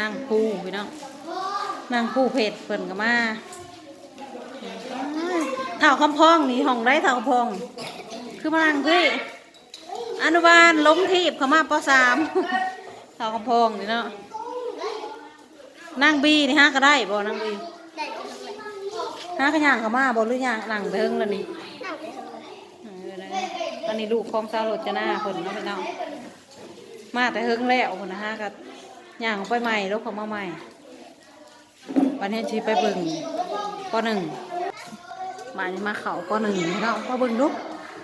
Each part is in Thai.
นั่งคู่พี่น้องนั่งคู่เพจเปิ่นก็มาเท่าคำพองนี่ห้องไรเท่าพอง คือมานั่งพี่อนุบาลล้มทีบเขามาปสามเท่าคำพองนี่เนาะนั่งบีนี่ฮะก็ได้บ่นั่งบีได้จังเลยฮะก็ย่างเขามาบ่หรือยังนั่งเฮิงแล้วนี่อันนี้ลูกของสาวรจนาเพิ่นเนาะพี่น้องมาแต่เฮิงแล้วพุ่นนะฮะก็ ย่างไปใหม่ล้วเขามาใหม่ วันนี้ชีไปเบิ่งปหนึ่งบานนี้มาเขาปหนึ่งพี่น้อเบิ่งดู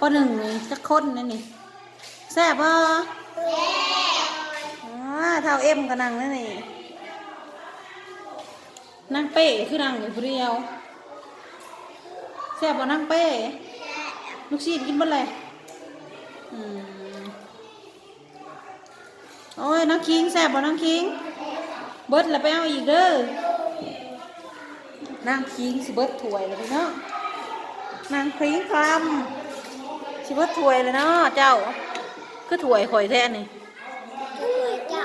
ปหนึ่งจักคนนั่นนี่แซ่บบ่อ๋อเท่าเอ็มก็นั่งนั่นนี่นั่งเป้คือนั่งอยู่ผู้เดียวแซ่บบ่นั่งเป้ลูกชิ้นกินบ่เลยอืม โอ้ยน้องคิงแซ่บบ่น้องคิง เบิดแล้วไปเอาอีกเด้อนั่งคิงสิเบิดถวยเลยพี่เนาะนั่งคิงคลำสิเบิดถวยเลยเนาะเจ้า คือถวยข่อยแท้นี่เจ้า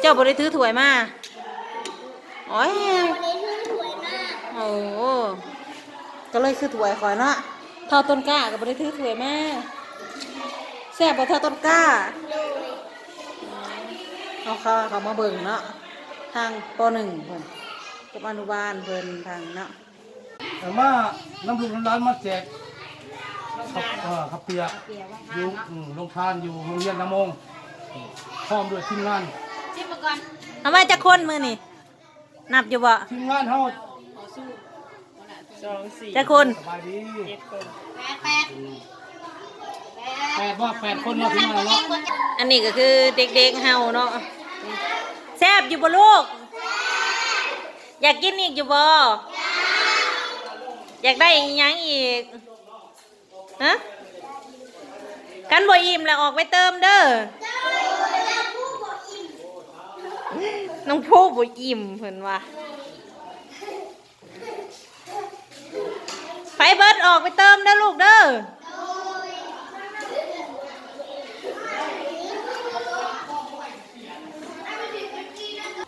เจ้าบ่ได้ถือถวยมาโอ้ยวันนี้เพื่อโอ้โหก็เลยคือถวยข่อยเนาะเท่าต้นกล้าก็บ่ได้ถือถวยมาแซ่บบ่เท่าต้นกล้า เลยเอาเขาเขามาเบิ่งเนาะทางปหนึ่งเพิ่นกับอนุบาลเพิ่นทางเนาะแต่ว่าน้ำลูกน้ำร้านมาแจกขับเอ่อขับเปียกอยู่อืมโรงทานอยู่โรงเรียนน้ำมงพร้อมด้วยทีมงานทำไมจะคนมือนี่นับอยู่บ่ทีมงานเฮาจะคนสบายดีแปด ดว่าแปดคนเนาะทีมงานเนาะอันนี้ก็คือเด็กๆเฮาเนาะแซ่บอยู่บ่ลูก อยากกินอีกอยู่บ่อยากได้อีหยังอีกฮะกันบ่อิ่มแล้วออกไปเติมเด้อน้องผู้บ่อิ่มเพิ่นว่าไฟเบิร์ดออกไปเติมเด้อลูกเด้อ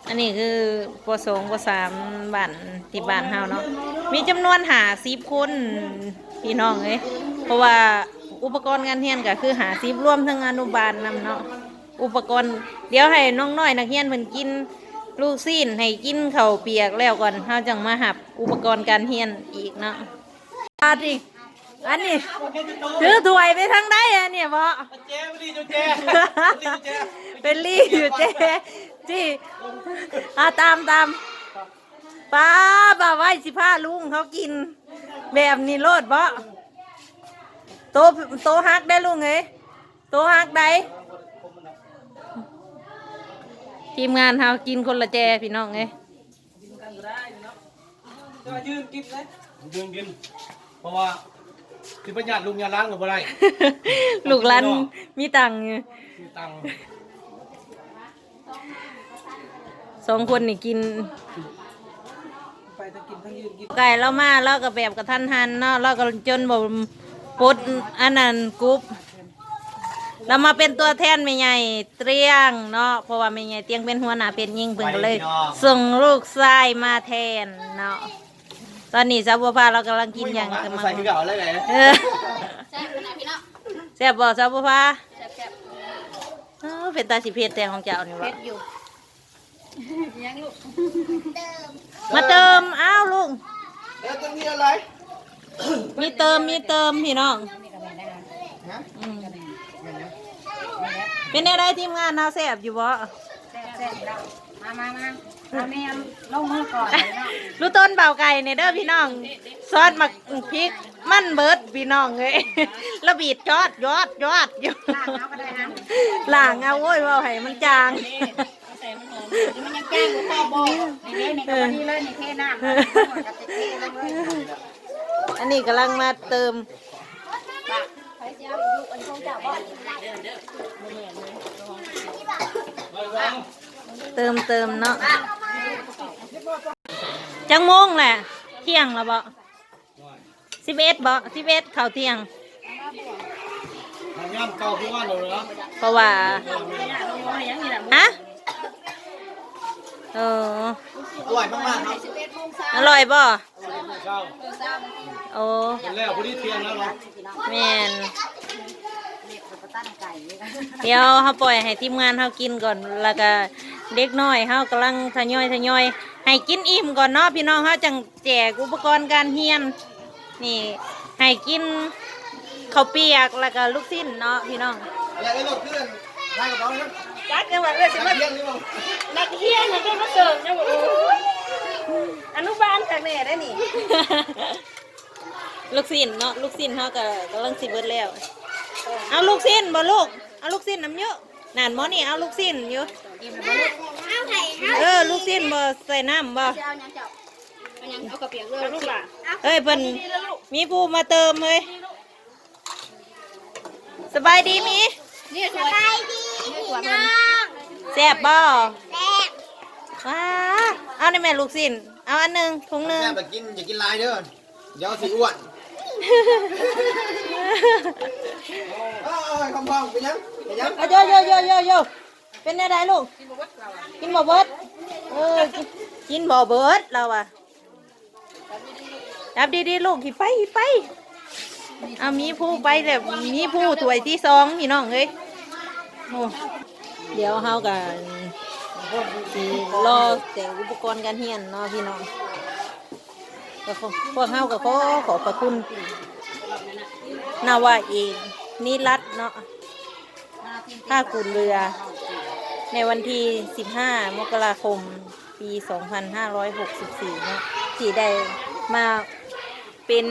อันนี้คือปสองปสามบ้านที่บ้านเฮาเนาะมีจำนวนหาสิบคนพี่น้องเอ้ยเพราะว่าอุปกรณ์งานเรียนก็คือหาสิบรวมทั้งอนุบาลนำเนาะอุปกรณ์เดี๋ยวให้น้องน้อยนักเรียนเพิ่นกินลูกซีนให้กินข้าวเปียกแล้วก่อนเฮาจังมาหับอุปกรณ์การเรียนอีกเนาะอาดิอันนี้ถือถ้วยไปทางใดอะเนี่ยบ่เจ๊ไม่ดีจูเจ๊เป็นลี่อยู่เจ๊ จี้อาตามตามป้าบ่าไว้สิพาลุงเขากิน แบบนี้โลดบ่โตโตฮักได้ลุงเอ้ยโตฮักได้ทีมงานเขากินคนละแจพี่น้องเอ้ยยืนกินเลยยืนกินเพราะว่าสิประหยัดลุงยาล้างกับอะไรลูกหลันมีตังค์อยู่มีตังค์ สองคนนี่กินไก่เรามาเราก็แบบกระทันหันเนาะเราก็จนบ่ปลดอันนั้นกรุ๊ปเรามาเป็นตัวแทนแม่ใหญ่เตรียงเนาะเพราะว่าแม่ใหญ่เตรียงเป็นหัวหน้าเป็นยิ่งเพิ่นก็เลย ส่งลูกชายมาแทนเนาะตอนนี้สาวบัวพาเรากำลังกินอย่างกันมาใส่ที่เก่าเลยไหนเออแซ่บขนาดพี่น้องแซ่บบ่สาวบัวพาแซ่บแซ่บเออเป็นตาสิเพชรแต่ของเจ้านี่เผ็วะดอยู่ ยังลูกเติมมาเติมอ้าวลุงเอ๊ะจะมีอะไรมีเติมมีเติมพี่น้องฮะอืมเป็นอะไรทีมงานเราแซ่บอยู่บ่แซ่บแซ่บแล้วมามามาเอาแม่ลงมือก่อนเลยเนาะรู้ต้นเบาไก่เนี่ยเด้อพี่น้องซอสหมักพริกมันเบิดพี่น้องเลยแล้วบีดยอดยอดยอดอยู่ลากเอาก็ได้นะล่างเอาโว้ยว่าให้มันจางใส่ มันหอมมันยังแก้งอยู่พอบอกนี่นี่ก็พอดีเลยนี่เทน้ำเลยกับเทลงเลยอันนี้กำลังมาเติมไปเจ้าอยู่อันของเจ้าบ่เติมเติมเนาะจังโมงแหละเที่ยงแล้วบ่สิบเอ็ดบ่สิบเอ็ดเข้าเที่ยงทำย่ำเก่าพี่ว่าหนูเนาะเพราะว่าฮะ เอออร่อยมากๆครับสิบเอ็ดโมงเช้าอร่อยบ่เช้าเช้าโอ้เป็นแล้วพอดีเที่ยงแล้วเนาะแม่นเด็กไปตั้งไก่เดี๋ยวเฮาปล่อยให้ทีมงานเฮากินก่อนแล้วก็เด็กน้อยเฮากำลังทยอยทยอยให้กินอิ่มก่อนเนาะพี่น้องเฮาจังแจกอุปกรณ์การเรียน นี่ให้กินข้าวเปียกแล้วก็ลูกชิ้นเนาะพี่น้องอยากได้รถเพื่อนได้กับเราครับ จักจังหวัดเลยสินัมากเที่ยงหรือเปล่านักเรียนให้ได้มาเสิร์ฟจังหวัดอนุบาลจากแน่ได้นี่ลูกชิ้นเนาะลูกชิ้นเฮาก็กำลังสิเบิดแล้ว เอาลูกชิ้นบ่ลูกเอาลูกชิ้นน้ำเยอะนั่นหมอนี่เอาลูกชิ้นอยู่อิ่มแล้วลูกเอาไข่เออลูกชิ้นบ่ใส่น้ำบ่เอายังเจ้าเอายังเอากระเปียกเลยลูกหล่ะเฮ้ยเพิ่นมีผู้มาเติมเฮ้ยสบายดีมีนี่สวย นี่สวยมันแซ่บบ่ว้าเอาในแม่ลูกชิ้นเอาอันหนึงถุงหนึงแม่ไปกินอย่ากินลายเด้อเดี๋ยวสิอ้วนเอ้ยคำพังเป็นยังเป็นยังเอาโยโยโยโยโยเป็นอะไรลูก กินบ่เบิดเออกินกินบ่เบิดเราอะจับดีๆลูกขี่ไปขี่ไป เอามีผู้ไปแล้วมีผู้ถวยที่สองพี่น้องเอ้ยโอ้ เดี๋ยวเฮากันสิรอแต่อุปกรณ์การเรียนเนาะพี่น้องก็พวกเฮาก็ขอขอบพระคุณนาวาเองนิรัตเนาะท่ากุนเรือ ในวันที่ 15 มกราคม ปี 2564เนาะที่ได้มา เป็น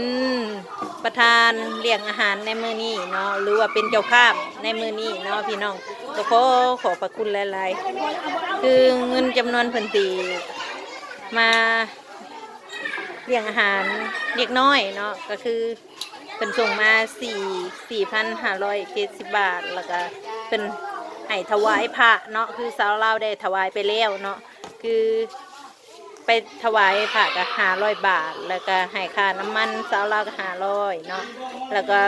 ประธานเลี้ยงอาหารในมือนี้เนาะหรือว่าเป็นเจ้าภาพในมือนี้เนาะพี่น้องก็ขอขอบพระคุณหลายๆคือเงินจำนวนพันตีมาเลี้ยงอาหารเด็กน้อยเนาะก็คือเป็นส่งมา4 4,570บาท แล้วก็เป็นให้ถวายพระเนาะคือสาวเราได้ถวายไปแล้วเนาะคือ ไปถวายพระก็ห้าร้อยบาท แล้วก็ให้ค่าน้ำมันสาวเราก็ห้าร้อยเนาะแล้วก็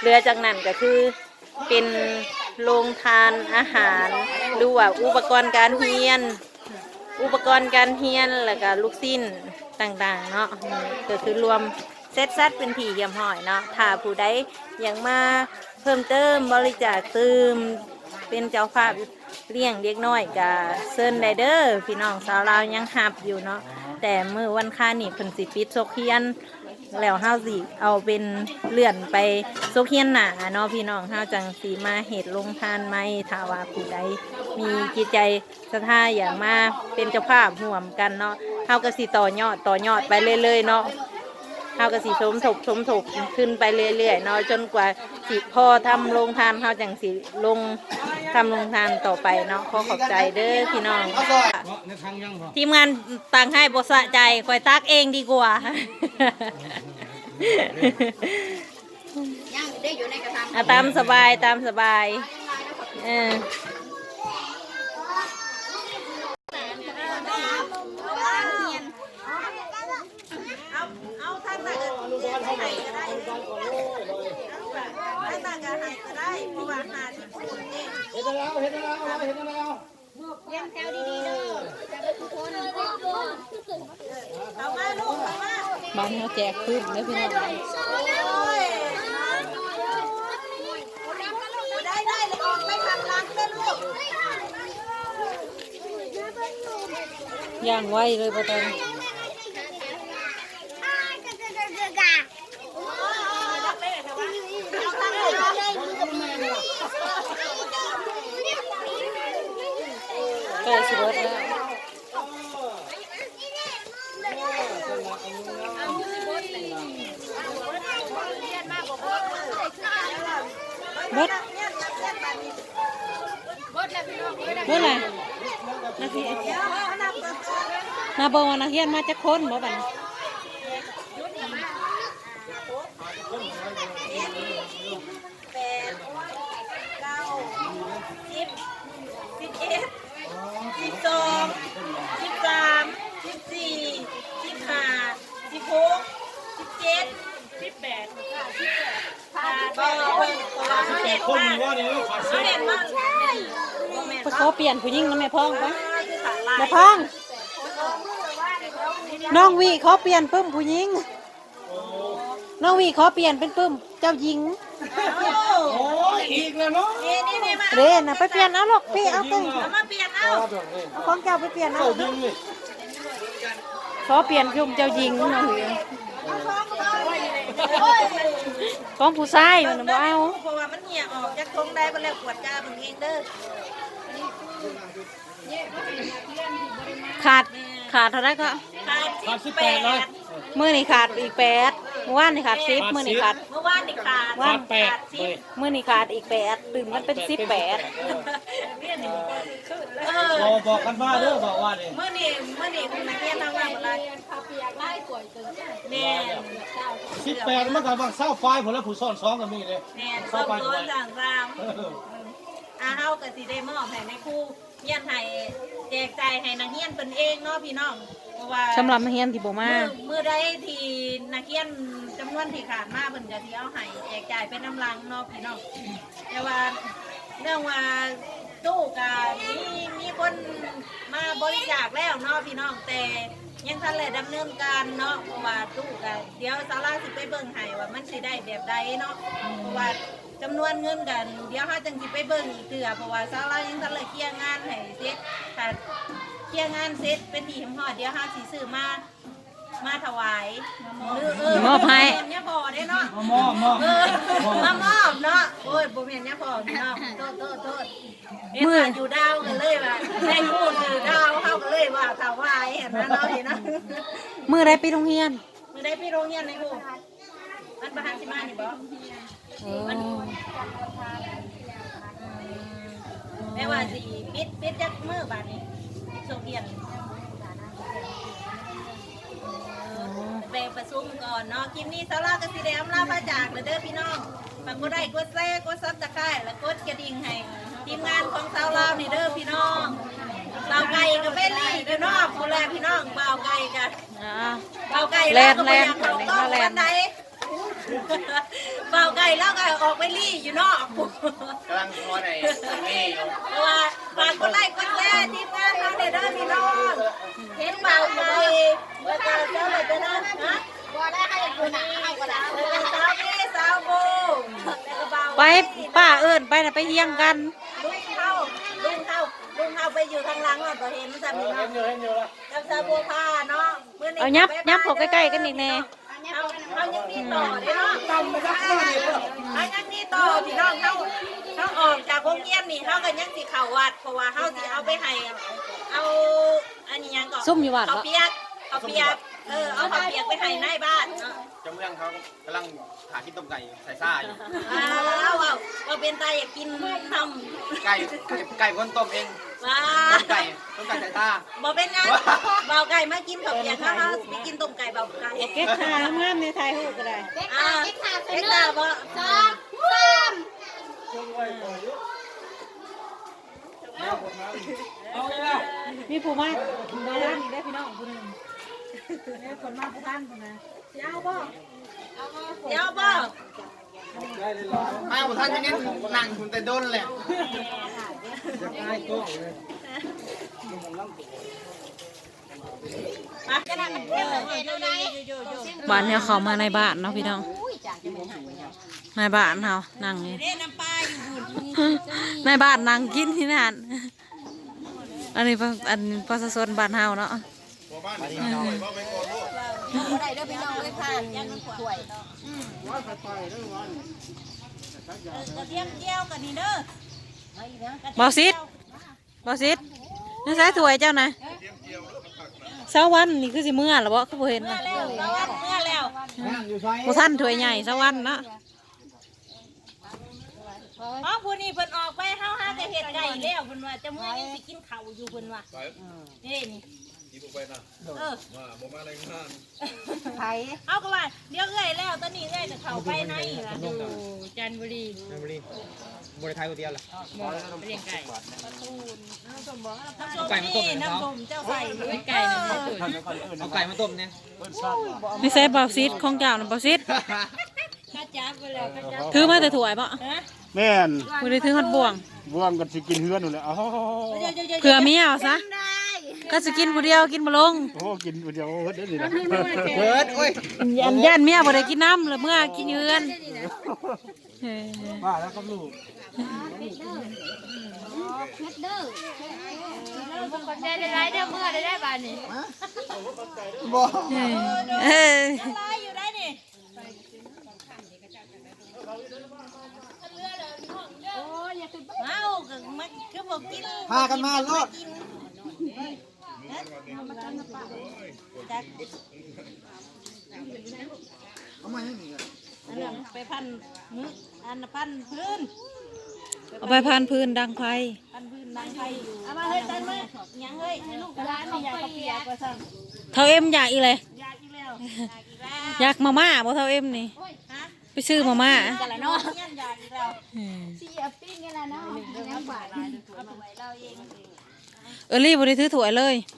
เหลือจากนั้นก็คือเป็นโรงทานอาหารหรือว่าอุปกรณ์การเรียน อุปกรณ์การเรียนแล้วก็ลูกสิ้นต่างๆเนาะก็คือรวมเซตซัดเป็นผีเยี่ยมห้อยเนาะถ้าผู้ใดอยากมาเพิ่มเติมบริจาคเติมเป็นเจ้าภาพ เลี้ยงเด็กน้อยกับเซินไดเดอร์พี่น้องสาวเราวยังหับอยู่เนาะแต่เมื่อวันค้านี่เพิ่นสิปิดโซเคียนแล้วเฮาสิเอาเป็นเลื่อนไปโซเคียนหนาเนาะพี่น้องเฮาจังสีมาเหตุลงทานไหมถ้าว่าผู้ใดมีจิตใจศรัทธาอย่างมาเป็นเจ้าภาพห่วมกันเนาะเฮาก็สิต่อยอดต่อยอดไปเรื่อยๆเนาะ เฮาก็สิสมทบสมทบขึ้นไปเรื่อยๆเนาะจนกว่าสิพอทำลงทานเฮาจังสิลงทำลงทานต่อไปเนาะขอขอบใจเด้อพี่น้องเอาซอยเนาะในทางยังบ่ทีมงานต่างให้บสะใจคอยตักเองดีกว่าย่างได้อยู่ในกระทะอะตามสบายตามสบายเออเอาเอาทางไหนก็ได้ทางไหนก็ได้เพราะว่าหาที่พูดเอง เห็นแล้วเห็นแล้ว เห็นแล้วเลี้ยงแถวดีๆเด้อทุกคนเอามาลูกเอามาบ้านเขาแจกพื้นเลยพี่น้องโอ้ยได้ได้เลยออกไปทางหลังเด้อลูกย่างไว้เลยปะตอน กล้สิเบิดแล้วเบิดเบิดอะไรนักเรียนาเบอกว่านักเฮียนมาจากคนบ่บัน แปดเก้าสิบสิบเอ็ดสิบสองสิบสามสิบสี่สิบห้าสิบหกสิบเจ็ดสิบแปดสิบแปดผ่านบ่เพิ่นตัวเขาเด็ก คน มาก ว่านี่ขาด เขาเส้นเด็กมากไปขอเปลี่ยนผู้หญิงแล้วแม่พ่องปะคือขาลาเดี๋ยวพังน้องวีเขาเปลี่ยนปึ้มผู้หญิง น้องวีเขาเปลี่ยนเป็นปึ้มเจ้าหญิงโอ้ยอีกแล้วเนาะนี่นี่นี่มาเรนนะไปเปลี่ยนเอาหรอกพี่เอาตึงเอามาเปลี่ยนเอาเอาของเจ้าไปเปลี่ยนเอายิงนี่ขอเปลี่ยนชุมเจ้าหญิงหน่อยของผู้ชายมันบ่เอาเพราะว่ามันเหี่ยออกจากทงได้บ่แล้วปวดจ้ามึงเองเด้อ ขาดขาดเท่าไหรก็ขาดขาดสิสิบบแปแปดเลยดมือนี่ขาดอีกแปดเมื่อวานนี่ขาดสิบมือนี่ขาดเมื่อวานนี่ขาดขาดแปดขาเลสิบยมือนี่ขาดอีกแปดตื่นมันเป็นสิบแปดเออบอกบอกกันว่าเด้อบอกว่าเนี่ยเมื่อนี่เมื่อนี่คุณนักเรียนทำงานอะไรแน่นสิบแปดมันก็บางเศร้าไฟผมแล้วผู้ซ่อนสองก็มีเลยแน่นส้มโดนสั่งรามอา เฮากับสีได้มอบให้ในครูเฮียนให้แจกจ่ายให้นักเรียนเป็นเองเนาะพี่น้องเพราะว่า สำหรับนักเรียนที่บ่มามือมือใดที่นักเรียนจำนวนที่ขาดมาเพิ่นก็สิเอาให้แจกจ่ายเป็นน้ำลังเนาะพี่น้องแต่ว่าเรื่องว่าตู้ก็มีมีคนมาบริจาคแล้วเนาะพี่น้องแต่ยังทันเลยดำเนินการเนาะเพราะว่าตู้ก็เดี๋ยวซาร่าสิไปเบิ่งให้ว่ามันสิได้แบบใดเนาะเพราะว่า จำนวนเงินกัน เดี๋ยวเฮาจังสิไปเบิ่งอีกเทื่อเพราะว่าซาร่ายังทันเลยเคลียร์งานให้เสร็จค่ะเคลียร์งานเสร็จเป็นทีมหอดเดี๋ยวห้าสีซื้อมามาถวายหรือเออมอบให้บ่แม่นเนี่ยพอได้เนาะมามอบมอบเออมามอบเนาะโอ้ยบ่แม่นเนี่ยพอพี่น้องโทษโทษโทษเอ็ดว่าอยู่ดาวกันเลยว่าได้พูดคือดาวเข้ากันเลยว่าถวายเห็นนะเนาะเห็นนะมือได้ไปโรงเรียน มือได้ไปโรงเรียนในหูมันประหารสิมานี่บ่ มันแม่ว่าสิปิดปิดจักมือบาดนี้โรงเรียนไปประชุมก่อนเนาะคลิปนี้สาระกสิเดอำลาพระจากเลยเด้อพี่น้องฝากกดไลค์กดแชร์กดซับสไครต์และกดกระดิ่งให้ทีมงานของสาวลาวนี่เด้อพี่น้องเบาไก่กับเบลลี่เด้อนาะผู้แลพี่น้องเบาไก่กันเบาไก่แล้วก็ยากเขากล้องแล่นวัน เบาไก่แล้วก็ออกไปลี่อยู่เนาะกำลังพอในนี่อยู่เพราะว่าฝากกดไล่ค์กดแชร์ทีมงานเราเนี่ยเด้อพี่น้องเห็นเบาไก่แล้วก็เจ้าเลยเด้อนะฮะบ่ได้ให้คุณนาเอาก็ได้สาวนี่สาวบแล้วก็เบาไปป้าเอิญไปนะไปเยี่ยงกันลุงเข้าลุงเข้าลุงเข้าไปอยู่ข้างหลังอะเห็นสามีเห็เนาะนอยู่เห็นอยู่ละกับสาวบัวผ้าเนาะมื้อนี้เอายับยับเข้าใกล้ๆกันอีกแน่ เอาเอายังมีต่อเด้อเนาะตำไปสักหน่อยเอายังมีต่อพี่น้องเขาเขาออกจากวงเงียนนี่เขาก็ยังสิเข้าวัดเพราะว่าเขาสิเอาไปให้เอาอันนี้ยังก่อนซุ่มอยู่วัดเขาเปียกเขาเปียกเออเอาเขาเปียกไปให้ในบ้านเนาะเจ้าเมืองเขากำลังหากินต้มไก่ใส่ซ่าอยู่ว้าวว่าเป็นตาอยากกินทำ ไก่ไก่คนต้มเอง ว้าต้มไก่ต้มไก่ใส่ซ่าบอกเป็นไงเบาไก่มากินข้าวเปียกข้าวเขาไปกินต้มไก่เบาไก่เก็บขางามในไทยฮูกก็ได้เด็กอ่าขาเด็กขาเอ็เป็นกหตานึ่งบ่สองสามเอาเลยนะมีผู้มาในร้านนี้ได้พี่น้องผู้หนึงเนี่ยคนมาผู้ท่านคนนะสิเอาบ่เดี๋ยวบ่อ้าวท่านยังงั้นนั่งคุณแต่โดนแหละ มาจะนั่งกันเที่ยวเลยอยู่อยู่อยู่อยู่บ้านเนี่ยเขามาในบ้านเนาะพี่น้องในบ้านเฮานั่งนี่เด้น้ำปลาอยู่หุ่นในบ้านนั่งกินที่นั่นอันนี้ปะอันประชาชนบ้านเฮาเนาะบ่ได้เด้อพี่น้องเลยผ่านยังสวยกระเทียมเจียวกันนี่เด้อ บ่ซิดบ่ซิดนี่ใส่ถ้วยเจ้านะเช้าวันนี่คือสิเมื่อหรอบ่คือบ่เห็นเมื่อนะแล้วเมื่อแล้วนั่งอยู่ไซบ่ทันถ้วยใหญ่เช้าวันเนาะอ๋อผู้นี้เพิ่นออกไปเฮาหาแต่เห็ดไก่แล้วเพิ่นว่าจะเมื่อยังสิกินข้าวอยู่เพิ่นว่านี่นี่ เออไผเอาก็ว่าเดี๋ยวเอ้ยแล้วตอนนี้เอ้ยจะเข้าไปในล่ะจันบุรีบริบริไทยคนเดียวล่ะเลี้ยงไก่น้ำส้มนี่น้ำส้มเจ้าใส่ไก่เอาไก่มาต้มเนี่ยไม่ใช่บ่ซิดของเจ้าน่ะบ่ซิดข้าจับไปแล้วข้าจับถือมาแต่ถ้วยบ่ฮะแม่นบ่ได้ถือฮอดบ่วงบ่วงกันสิกินเฮือนนู่นแหละอ๋อเดี๋ยวๆๆๆเผื่อเมียเอาซะได้เก็จะกินผู้เดียวกินบ่ลงโอ้กินเดียวเด้อนี่นะเบิร์ดโอ้ยยันยันเมียบ่ได้กินน้ำแล้วเมื่อกินอยู่เฮือนเออมาแล้วครับลูกคนได้ได้เด้อเมื่อได้ได้บานนี่บอกเอออะไรอยู่ได้นี่โอ้ยอย่าขึ้นไปเอ้าก็มันคือบอกกินพากันมาโลดจัก เอามาให้หนีกันอันนั้นไปพันมืออันนั้นพันพื้นเอาไปพานพื้นดังไฟพันพื้นนางไทยอยู่เอามาเฮ้ยตันมายังเฮ้ยให้ลูกร้านนี่อยากกระเปียกว่าสั่งเท่าเอ็มอยากอีเลยอยากอีกแล้วอยากอีกแล้วอยากมาม่าบ่เท่าเอ็มนี่ฮะไปซื้อมาม่ากันละเนาะยันอยากอีกแล้วอืมเสียปิ้งกันแล้วเนาะยังบาทเอาไปเราเองเออรี่บ่ได้ถือถ้วยเลยอืม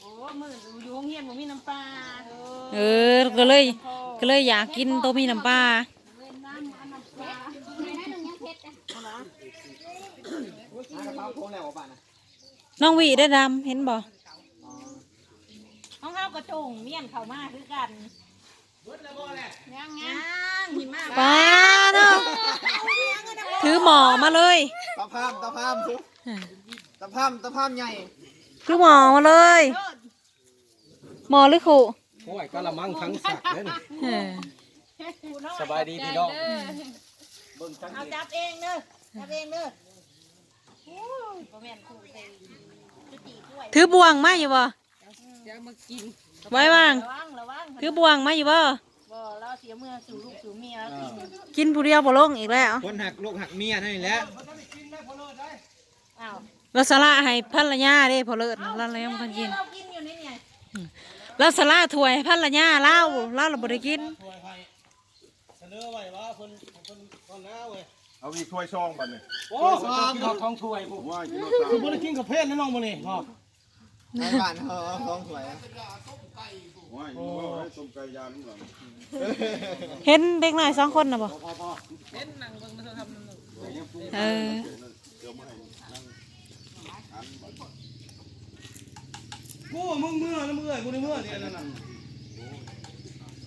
โอ้มืออยู่ห้องเฮียนบ่มีน้ำปลาเออก็เลยก็เลยอยากกินตัวมีน้ำปลากระเป๋าโค้งแล้วป่ะนะน้องวีได้ดำเห็นบ่ห้องเฮากระจงเมียนเข้ามาคือกันยังยังหิมะปลาเนาะถือหมอมาเลยตะพามตะพามซุ ตะพามตะพามใหญ่ถือหมอมาเลย หมอหรือขู่โอ้ยกะละมังทั้งสัตว์เด้อนี่เออสบายดีพี่น้องเบิ่งทั้งเอาจับเองเด้อจับเองเด้อโอ้ยบ่แม่นคู่ใส่จุติด้วยถือบวงมาอยู่บ่ไว้ว่างระวังระวังถือบวงมาอยู่บ่บ่เราเสียเมื่อสู่ลูกสู่เมียแล้วกินกินผู้เดียวบ่ลงอีกแล้วคนหักลูกหักเมียนั่นแหละอ้าว เราสละให้ภรรยาเด้พอเลิศเราเลยยังบ่ทันกิน เรากินอยู่นี่เนี่ยเราสละถ้วยให้ภรรยาเล่าเล่าเราบ่ได้กินเสนอไว้ว่าเพิ่นเพิ่นก่อนหน้าเว้ยเอาอีกถ้วยช่องบัดนี่โอ้กินข้าวท้องถ้วยพวกว่ากินคือบ่ได้กินกับเพศนะน้องมื้อนี้พ่อในบ้านเขาท้องสวยว่าอยู่ว่าให้ต้มไก่ยานหลังเห็นเด็กน้อยสองคนน่ะบ่เออกูว่า มึงเมื่อนะมึงเอ้ยกูได้เมื่อนี่นั่นน่ะ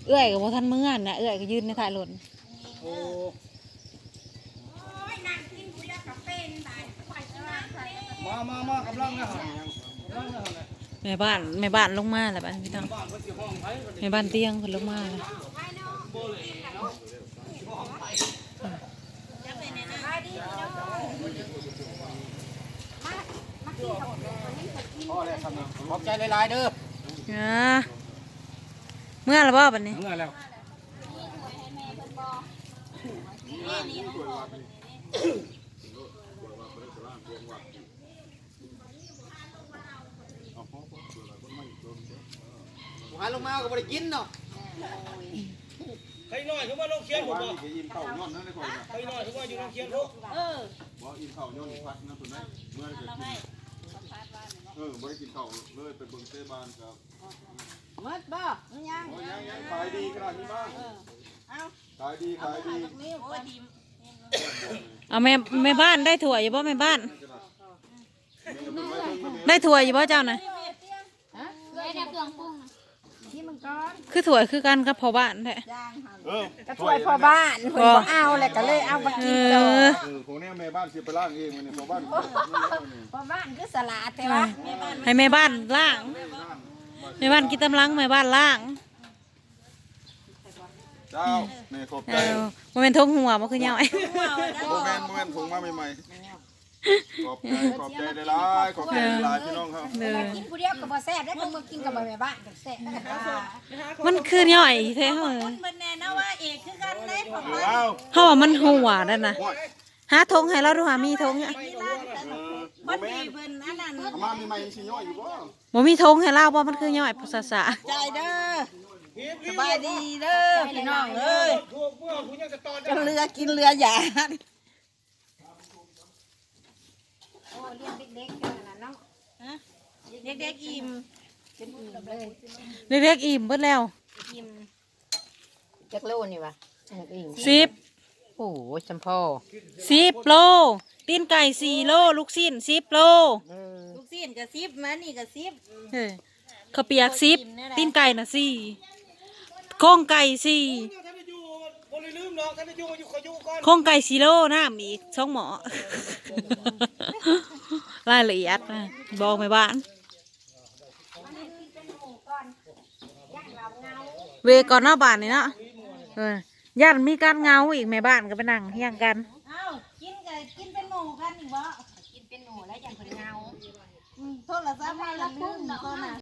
เอื้อยก็บ่ทันมื้อหั่นน่ะเอื้อยก็ยืนในท้ายรถโอ้มามา มากำลังนะฮะกำลังนะฮะแม่บ้านแม่บ้านลงมาแล้วบัดนี้พี่น้องบ้านเพิ่นสิห้องไผเพิ่นแม่บ้านเตียงเพิ่นลงมาแล้ว พ่อเลยครับ ขอบใจหลายๆเด้ออ่าเมื่อละบ่บัดนี้ เมื่อแล้วหาลงมาก็บ่ได้กินเนาะใครน้อยคือว่าลงเคียนผมว่าบ่นี่ก็อิ่มข้าวย้อนนั่นได้ก่อนนะใครน้อยคือว่าอยู่ลงเคียนพวกเออบ่อิ่มข้าวย้อนพัดนั่นตัวนั้นเมื่อจะกินเออบ่ได้กินข้าวเลยไปเบิ่งเตบ้านครับหมดบ่ยังโอ้ยยังยังขายดีขนาดนี้บ้างเอาขายดีขายดีนี่โอ้ยดีเอาแม่แม่บ้านได้ถั่วอยู่บ่แม่บ้านแม่ก็ไปเบิ่งแม่ได้ถั่วอยู่บ่เจ้าน่ะได้ได้เครื่องปรุง คือถั่วคือกันกับพ่อบ้านแท้เออก็ช่วยพ่อบ้านเพิ่นบ่เอาแล้วก็เลยเอามาเอกินต่ออเออของแน่แม่บ้านสิไปล้างเองมันนี่เพราะบ้านพ่อบ้านคือสลัดแต่ว่าให้แม่บ้านล้างแม่บ้านกินตำลังแม่บ้านล้างเจ้าแม่ขอบเอใจอบ่แม่นทงหัวบ่คือเหยาไอ้ โมเมนต์โมเมนต์ถุงมาใหม่ๆ ขอบใจขอบใจได้หลายขอบใจหลายพี่น้องครับเออกินผู้เดียวก็บ่แซ่บได้ก็มากินกับแม่บ้านก็แซ่บมันคือเหย่อยแท้เฮาคุณเบิ่นแน่นะว่าเอกคือกันได้ผมว่าอ้าวเฮาว่ามันหัวนั่นน่ะโอ้ยหาทงให้เราดูหามีทงอะนี่ร้านกันเออคโมนเมดีนต์เพิ่นอันนั้นอามามีใหม่สิย่อยอยู่บ่บ่มีทงให้เราบ่มันคือเหย่อยภาษาษาใจเด้อสบายดีเด้อพี่น้องเอ้ยพวกพวกกูยังจะตอนกันเรือกินเรือหยาด โอ้เลี้ยงเด็กๆกันน่ะเนาะเด็กๆอิ่มเป็นอิ่มเลยเด็กๆอิ่มเบิดแล้วอิ่มจักโลนี่วะอิ่มสิบโอ้ยจำพ่อสิบโลติตีนไก่สี่โลลูกชิ้นสิบโลลูกซีนกับซิบมานี่กับซิบเฮ้ยข้าวเปียกสิบตีนไก่น่ะสี่โครงไก่สี่ท่า นได้อยู่บ่ได้ลืมเนาะท่านได้อยู่อยู่ขออยู่ก่อนโครงไก่สี่โลน้ำอีกช่องหมอ รายละเอียดนะบอกไม่บ้าน เวก่อนเนาะบ้านนี่เนาะเออย่านมีการเงาอีกแม่บ้านก็ไปนั่งเฮียงกัน เอ้ากินกับกินเป็นหมูกันอีกบ่กินเป็นหนูแล้วอย่างคนเงาโทรศัพท์มาแล้วลืมตัวน่ะ